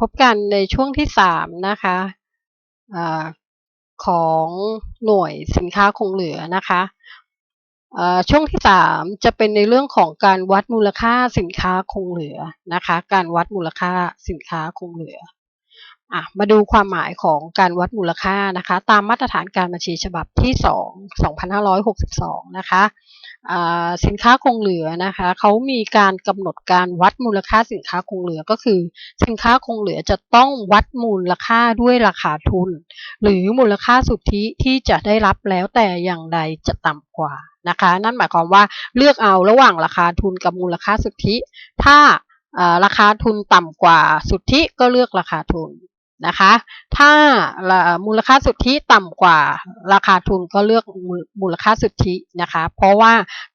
พบกันในช่วงที่สามนะคะอาของหน่วยสินค้าคงเหลือนะคะช่วงที่สามจะเป็นในเรื่องของการวัดมูลค่าสินค้าคงเหลือนะคะ การวัดมูลค่าสินค้าคงเหลืออะมาดูความหมายของการวัดมูลค่านะคะ ตามมาตรฐานการบัญชีฉบับที่ 2 2562 นะคะ สินค้าคงเหลือนะคะเขามีการกำหนดการวัดมูลค่าสินค้าคงเหลือก็คือ สินค้าคงเหลือจะต้องวัดมูลค่าด้วยราคาทุน หรือมูลค่าสุทธิที่จะได้รับแล้วแต่อย่างใดจะต่ำกว่านะคะนั่นหมายความว่าเลือกเอาระหว่างราคาทุนกับมูลค่าสุทธิ ถ้าราคาทุนต่ำกว่าสุทธิก็เลือกราคาทุน นะคะ ถ้ามูลค่าสุทธิต่ำกว่าราคาทุนก็เลือกมูลค่าสุทธินะคะ เพราะว่า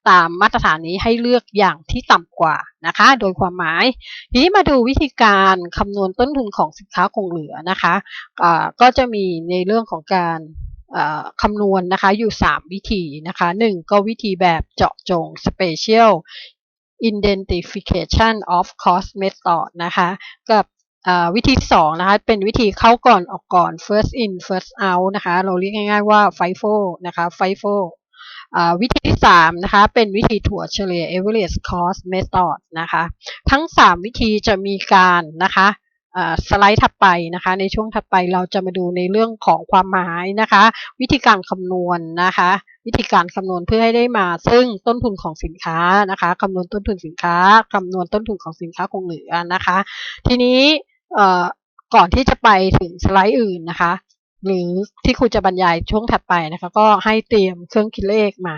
ตามมาตรฐานนี้ให้เลือกอย่างที่ต่ำกว่านะคะ โดยความหมาย ทีนี้มาดูวิธีการคำนวณต้นทุนของสินค้าคงเหลือนะคะะก็จะมีในเรื่องของการคำนวณนะคะอยู่ 3 วิธีนะคะ 1 ก็วิธีแบบเจาะจง special identification of cost method นะคะ กับ วิธีที่สองนะคะเป็นวิธีเข้าก่อนออกก่อน first in first out นะคะเราเรียกง่ายๆว่า FIFO นะคะ FIFO วิธีที่3นะคะเป็นวิธีถั่วเฉลี่ย average cost method นะคะทั้ง 3 วิธีจะมีการนะคะสไลด์ถัดไปนะคะในช่วงถัดไปเราจะมาดูในเรื่องของความหมายนะคะ วิธีการคำนวณนนะคะ วิธีการคำนวณเพื่อให้ได้มา ซึ่งต้นทุนของสินค้านะคะคำนวณต้นทุนสินค้าคำนวณต้นทุนของสินค้าคงเหลือนะคะ ทีนี้ ก่อนที่จะไปถึงสไลด์อื่นนะคะ หรือที่ครูจะบรรยายช่วงถัดไปนะคะ ก็ให้เตรียมเครื่องคิดเลขมา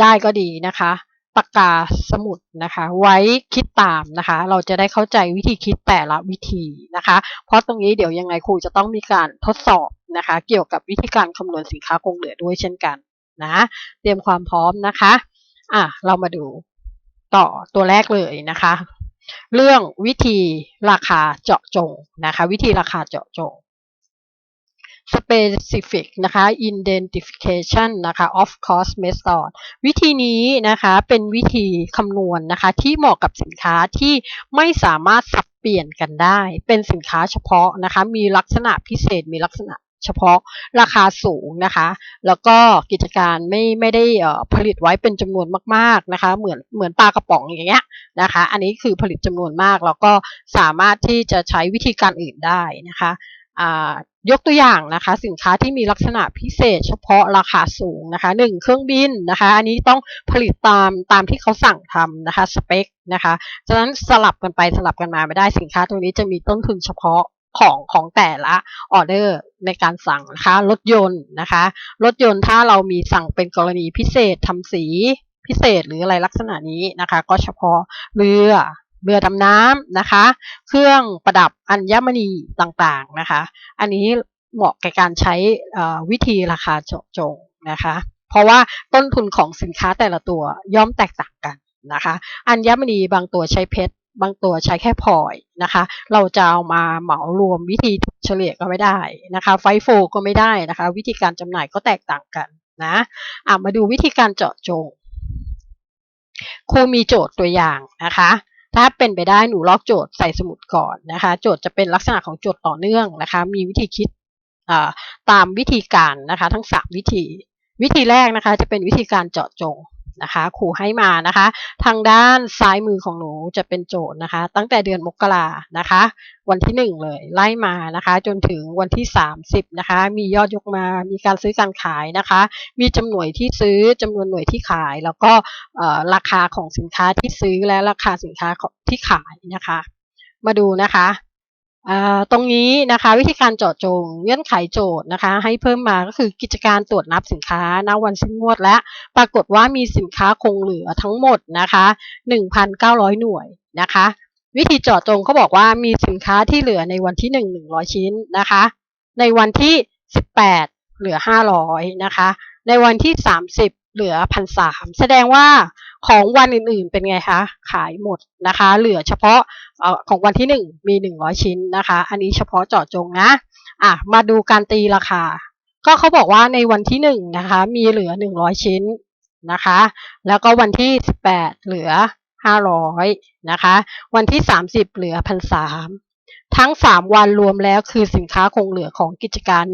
ได้ก็ดีนะคะปากกาสมุดนะคะ ไว้คิดตามนะคะ เราจะได้เข้าใจวิธีคิดแต่ละวิธีนะคะ เพราะตรงนี้เดี๋ยวยังไงครูจะต้องมีการทดสอบนะคะ เกี่ยวกับวิธีการคำนวณสินค้าคงเหลือด้วยเช่นกันนะเตรียมความพร้อมนะคะอะเรามาดูต่อตัวแรกเลยนะคะ เรื่องวิธีราคาเจาะจงนะคะวิธีราคาเจาะจง specific นะคะ identification นะคะ of cost method วิธีนี้นะคะเป็นวิธีคำนวณนนะคะที่เหมาะกับสินค้าที่ไม่สามารถสับเปลี่ยนกันได้ เป็นสินค้าเฉพาะนะคะมีลักษณะพิเศษมีลักษณะ เฉพาะราคาสูงนะคะ แล้วก็กิจการไม่ไม่ได้ผลิตไว้เป็นจำนวนมากๆนะคะ เหมือนเหมือนปลากระป๋องอย่างเงี้ยนะคะ อันนี้คือผลิตจำนวนมากแล้วก็สามารถที่จะใช้วิธีการอื่นได้นะคะยกตัวอย่างนะคะสินค้าที่มีลักษณะพิเศษเฉพาะราคาสูงนะคะหนึ่งเครื่องบินนะคะอันนี้ต้องผลิตตามตามที่เขาสั่งทำนะคะสเปคนะคะฉะนั้นสลับกันไปสลับกันมาไม่ได้สินค้าตัวนี้จะมีต้นทุนเฉพาะ ของของแต่ละออเดอร์ในการสั่งนะคะรถยนต์นะคะรถยนต์ถ้าเรามีสั่งเป็นกรณีพิเศษทำสีพิเศษหรืออะไรลักษณะนี้นะคะ ก็เฉพาะเรือเรือดำน้ำนะคะ เครื่องประดับอัญมณีต่างๆนะคะ อันนี้เหมาะกับการใช้วิธีราคาเจาะจงนะคะ เพราะว่าต้นทุนของสินค้าแต่ละตัวย่อมแตกต่างกันนะคะ อัญมณีบางตัวใช้เพชร บางตัวใช้แค่พอยนะคะ เราจะเอามาเหมารวมวิธีเฉลี่ยก็ไม่ได้นะคะ ไฟโฟก็ไม่ได้นะคะ วิธีการจำหน่ายก็แตกต่างกันนะอะมาดูวิธีการเจาะจง ครูมีโจทย์ตัวอย่างนะคะ ถ้าเป็นไปได้หนูลอกโจทย์ใส่สมุดก่อนนะคะ โจทย์จะเป็นลักษณะของโจทย์ต่อเนื่องนะคะ มีวิธีคิดตามวิธีการนะคะ ทั้ง 3 วิธี วิธีแรกนะคะ จะเป็นวิธีการเจาะจง นะคะครูให้มานะคะ ทางด้านซ้ายมือของหนูจะเป็นโจทย์นะคะ ตั้งแต่เดือนมกรานะคะ วันที่ 1 เลยไล่มานะคะ จนถึงวันที่ 30นะคะ มียอดยกมา มีการซื้อการขายนะคะ มีจำนวนที่ซื้อจำนวนหน่วยที่ขาย แล้วก็ราคาของสินค้าที่ซื้อและราคาสินค้าที่ขายนะคะ มาดูนะคะ ตรงนี้นะคะวิธีการเจาะจงเงื่อนไขโจทย์นะคะ ให้เพิ่มมาก็คือกิจการตรวจนับสินค้าณวันสิ้นงวด และปรากฏว่ามีสินค้าคงเหลือทั้งหมดนะคะ1,900 หน่วยนะคะ วิธีเจาะจงเขาบอกว่ามีสินค้าที่เหลือในวันที่ 1 100 ชิ้นนะคะ ในวันที่ 18 เหลือ 500นะคะในวันที่ 30 เหลือพันสามแสดงว่า ของวันอื่นๆเป็นไงคะ ขายหมดนะคะ เหลือเฉพาะของวันที่ 1 มี 100 ชิ้นนะคะ อันนี้เฉพาะเจาะจงนะอะมาดูการตีราคา ก็เขาบอกว่าในวันที่1นะคะมีเหลือ 100 ชิ้นนะคะ แล้วก็วันที่ 18 เหลือ 500นะคะ วันที่ 30 เหลือ1,300 ทั้ง 3 วันรวมแล้วคือสินค้าคงเหลือของกิจการ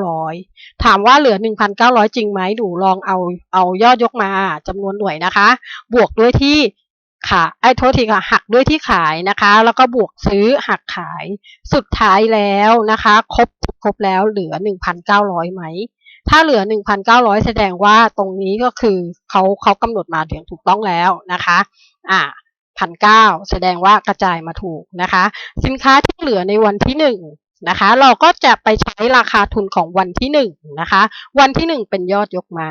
1,900 ถามว่าเหลือ 1,900 จริงไหมหนูลองเอาเอายอดยกมาจำนวนหน่วยนะคะ บวกด้วยที่ขาไอ้โทษทีค่ะหักด้วยที่ขายนะคะ แล้วก็บวกซื้อหักขายสุดท้ายแล้วนะคะ ครบครบแล้วเหลือ 1,900ไหมถ้าเหลือ 1,900 แสดงว่าตรงนี้ก็คือเขาเขากำหนดมาอย่างถูกต้องแล้วนะคะ อ่า พันเก้าแสดงว่ากระจายมาถูกนะคะ สินค้าที่เหลือในวันที่หนึ่งนะคะ เราก็จะไปใช้ราคาทุนของวันที่หนึ่งนะคะ วันที่หนึ่งเป็นยอดยกมา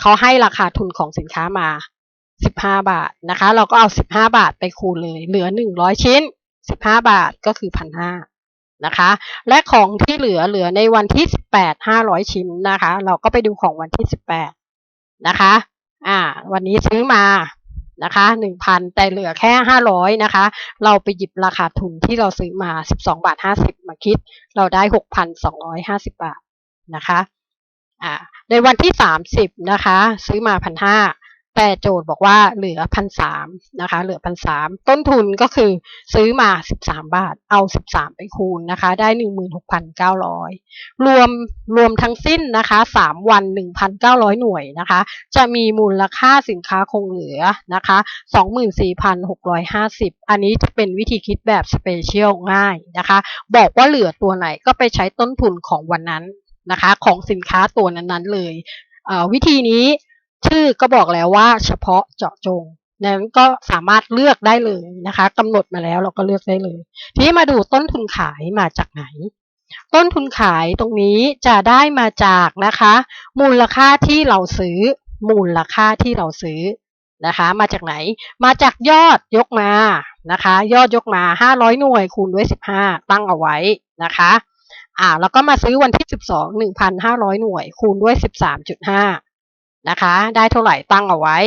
เขาให้ราคาทุนของสินค้ามา15บห้าบาทนะคะ เราก็เอา15บห้าบาทไปคูณเลย เหลือ100ชิ้น15บห้าบาทก็คือพันห้านะคะ และของที่เหลือเหลือในวันที่18 500ชิ้นนะคะ เราก็ไปดูของวันที่18นะคะ อ่า วันนี้ซื้อมา นะคะหนึ่งพันแต่เหลือแค่ห้าร้อยนะคะ เราไปหยิบราคาทุนที่เราซื้อมาสิบสองบาทห้าสิบมาคิด เราได้หกพันสองร้อยห้าสิบบาทนะคะอ่าในวันที่สามสิบนะคะ ซื้อมาพันห้า แต่โจทย์บอกว่าเหลือพันสามนะคะ เหลือพันสามต้นทุนก็คือซื้อมาสิบสามบาท เอาสิบสามไปคูณนะคะ ได้หนึ่งหมื่นหกพันเก้าร้อยรวมรวมทั้งสิ้นนะคะสามวันหนึ่งพันเก้าร้อยหน่วยนะคะ จะมีมูลค่าสินค้าคงเหลือนะคะสองหมื่นสี่พันหกร้อยห้าสิบอันนี้จะเป็นวิธีคิดแบบสเปเชียลง่ายนะคะ บอกว่าเหลือตัวไหนก็ไปใช้ต้นทุนของวันนั้นนะคะ ของสินค้าตัวนั้นๆเลยวิธีนี้ ชื่อก็บอกแล้วว่าเฉพาะเจาะจงนั้นก็สามารถเลือกได้เลยนะคะกำหนดมาแล้วเราก็เลือกได้เลย ทีนี้มาดูต้นทุนขายมาจากไหน ต้นทุนขายตรงนี้จะได้มาจากนะคะ มูลค่าที่เราซื้อ มูลค่าที่เราซื้อนะคะ มาจากไหน มาจากยอดยกมานะคะ ยอดยกมา 500 หน่วยคูณด้วย 15 ตั้งเอาไว้นะคะอ่าแล้วก็มาซื้อวันที่ 12 1,500 หน่วยคูณด้วย 13.5 นะคะ ได้เท่าไหร่ตั้งเอาไว้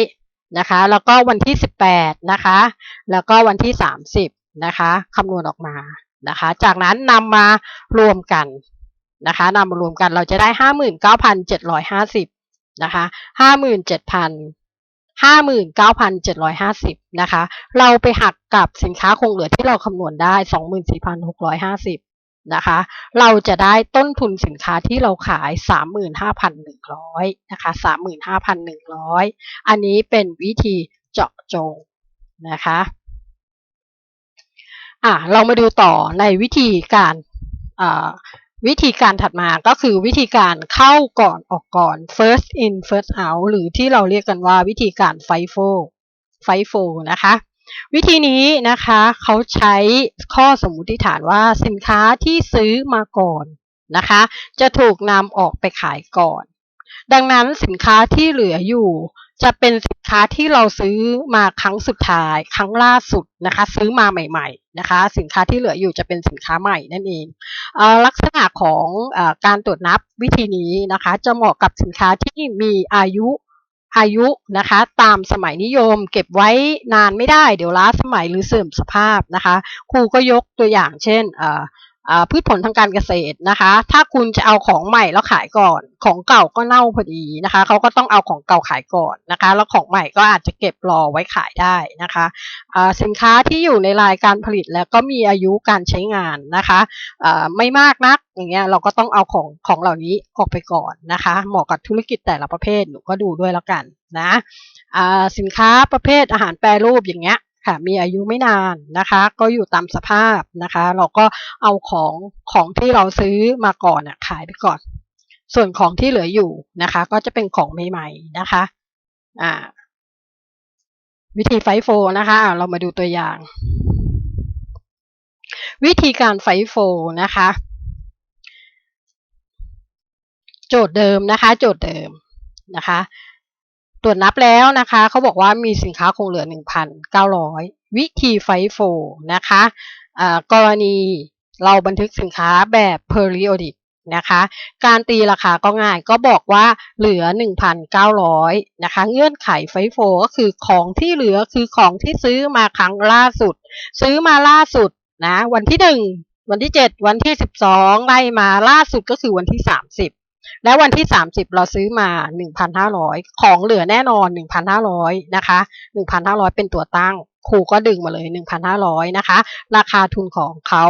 นะคะ แล้วก็วันที่ 18 นะคะ แล้วก็วันที่ 30 นะคะคำนวณออกมานะคะ จากนั้นนำมารวมกันนะคะนำมารวมกันเราจะได้ 59,750นะคะ57,000 59,750นะคะ เราไปหักกับสินค้าคงเหลือที่เราคำนวณได้ 24,650 นะคะ เราจะได้ต้นทุนสินค้าที่เราขาย 35,100นะคะ35,100 อันนี้เป็นวิธีเจาะจงนะคะอะเรามาดูต่อในวิธีการวิธีการถัดมาก็คือวิธีการเข้าก่อนออกก่อน first in first out หรือที่เราเรียกกันว่าวิธีการ FIFO FIFO นะคะ วิธีนี้นะคะเขาใช้ข้อสมมุติฐานว่าสินค้าที่ซื้อมาก่อนนะคะ จะถูกนำออกไปขายก่อน ดังนั้นสินค้าที่เหลืออยู่ จะเป็นสินค้าที่เราซื้อมาครั้งสุดท้าย ครั้งล่าสุดนะคะ ซื้อมาใหม่ ๆนะคะ สินค้าที่เหลืออยู่จะเป็นสินค้าใหม่นั่นเองลักษณะของอการตรวจนับวิธีนี้นะคะ จะเหมาะกับสินค้าที่มีอายุ อายุนะคะ ตามสมัยนิยม เก็บไว้นานไม่ได้ เดี๋ยวล้าสมัยหรือเสื่อมสภาพนะคะ ครูก็ยกตัวอย่างเช่น พืชผลทางการเกษตรนะคะ ถ้าคุณจะเอาของใหม่แล้วขายก่อน ของเก่าก็เน่าพอดีนะคะเขาก็ต้องเอาของเก่าขายก่อนนะคะ แล้วของใหม่ก็อาจจะเก็บรอไว้ขายได้นะคะสินค้าที่อยู่ในรายการผลิตแล้วก็มีอายุการใช้งานนะคะไม่มากนักอย่างเงี้ยเราก็ต้องเอาของของเหล่านี้ออกไปก่อนนะคะ เหมาะกับธุรกิจแต่ละประเภทหนูก็ดูด้วยแล้วกันนะสินค้าประเภทอาหารแปรรูปอย่างเงี้ย ค่ะมีอายุไม่นานนะคะ ก็อยู่ตามสภาพนะคะ เราก็เอาของของที่เราซื้อมาก่อนขายไปก่อน ส่วนของที่เหลืออยู่นะคะ ก็จะเป็นของใหม่ๆนะคะอ่าวิธีไฟโฟนะคะเรามาดูตัวอย่าง วิธีการไฟโฟนะคะ โจทย์เดิมนะคะ โจทย์เดิมนะคะ ตรวจนับแล้วนะคะเขาบอกว่ามีสินค้าคงเหลือ 1,900 วิธีไฟโฟนะคะกรณีเราบันทึกสินค้าแบบ periodic นะคะ การตีราคาก็ง่ายก็บอกว่าเหลือ 1,900 นะคะ เงื่อนไขไฟโฟก็คือของที่เหลือคือของที่ซื้อมาครั้งล่าสุด ซื้อมาล่าสุดนะวันที่ 1 วันที่ 7 วันที่ 12 ไล่มาล่าสุดก็คือวันที่ 30 แล้ววันที่ 30 เราซื้อมา 1,500 ของเหลือแน่นอน 1,500 นะคะ 1,500 เป็นตัวตั้ง ครูก็ดึงมาเลย 1,500 นะคะ ราคาทุนของเขา